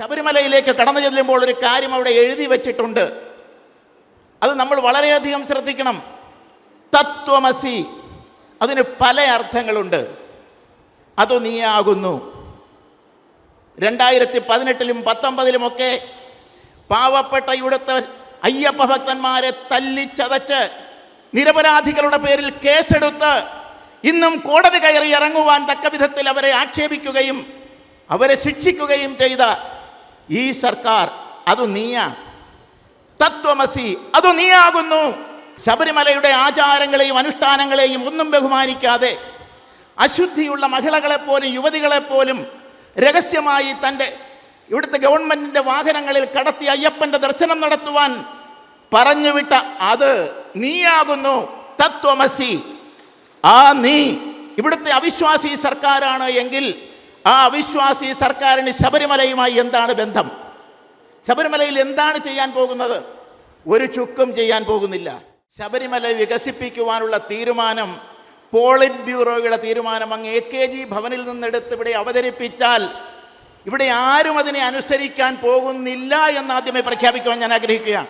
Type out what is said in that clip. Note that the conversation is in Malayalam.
ശബരിമലയിലേക്ക് കടന്നു ചെല്ലുമ്പോൾ ഒരു കാര്യം അവിടെ എഴുതി വച്ചിട്ടുണ്ട്. അത് നമ്മൾ വളരെയധികം ശ്രദ്ധിക്കണം. തത്വമസി. അതിന് പല അർത്ഥങ്ങളുണ്ട്. അത് നീയാകുന്നു. രണ്ടായിരത്തി പതിനെട്ടിലും പത്തൊമ്പതിലുമൊക്കെ പാവപ്പെട്ട ഇവിടുത്തെ അയ്യപ്പ ഭക്തന്മാരെ തല്ലിച്ചതച്ച് നിരപരാധികളുടെ പേരിൽ കേസെടുത്ത് ഇന്നും കോടതി കയറി ഇറങ്ങുവാൻ തക്ക വിധത്തിൽ അവരെ ആക്ഷേപിക്കുകയും അവരെ ശിക്ഷിക്കുകയും ചെയ്ത ഈ സർക്കാർ അത് നീയാ. തത്വമസി അത് നീയാകുന്നു. ശബരിമലയുടെ ആചാരങ്ങളെയും അനുഷ്ഠാനങ്ങളെയും ഒന്നും ബഹുമാനിക്കാതെ അശുദ്ധിയുള്ള മഹിളകളെപ്പോലും യുവതികളെപ്പോലും രഹസ്യമായി തന്റെ ഇവിടുത്തെ ഗവൺമെന്റിന്റെ വാഹനങ്ങളിൽ കടത്തി അയ്യപ്പന്റെ ദർശനം നടത്തുവാൻ പറഞ്ഞുവിട്ട അത് നീയാകുന്നു. തത്വമസി ആ നീ. ഇവിടുത്തെ അവിശ്വാസി സർക്കാരാണ് എങ്കിൽ ആ അവിശ്വാസി സർക്കാരിന് ശബരിമലയുമായി എന്താണ് ബന്ധം? ശബരിമലയിൽ എന്താണ് ചെയ്യാൻ പോകുന്നത്? ഒരു ചുക്കും ചെയ്യാൻ പോകുന്നില്ല. ശബരിമല വികസിപ്പിക്കുവാനുള്ള തീരുമാനം പോളിറ്റ് ബ്യൂറോയുടെ തീരുമാനം അങ്ങ് എ കെ ജി ഭവനിൽ നിന്നെടുത്ത് ഇവിടെ അവതരിപ്പിച്ചാൽ ഇവിടെ ആരും അതിനെ അനുസരിക്കാൻ പോകുന്നില്ല എന്ന് ആദ്യമേ പ്രഖ്യാപിക്കുവാൻ ഞാൻ ആഗ്രഹിക്കുകയാണ്.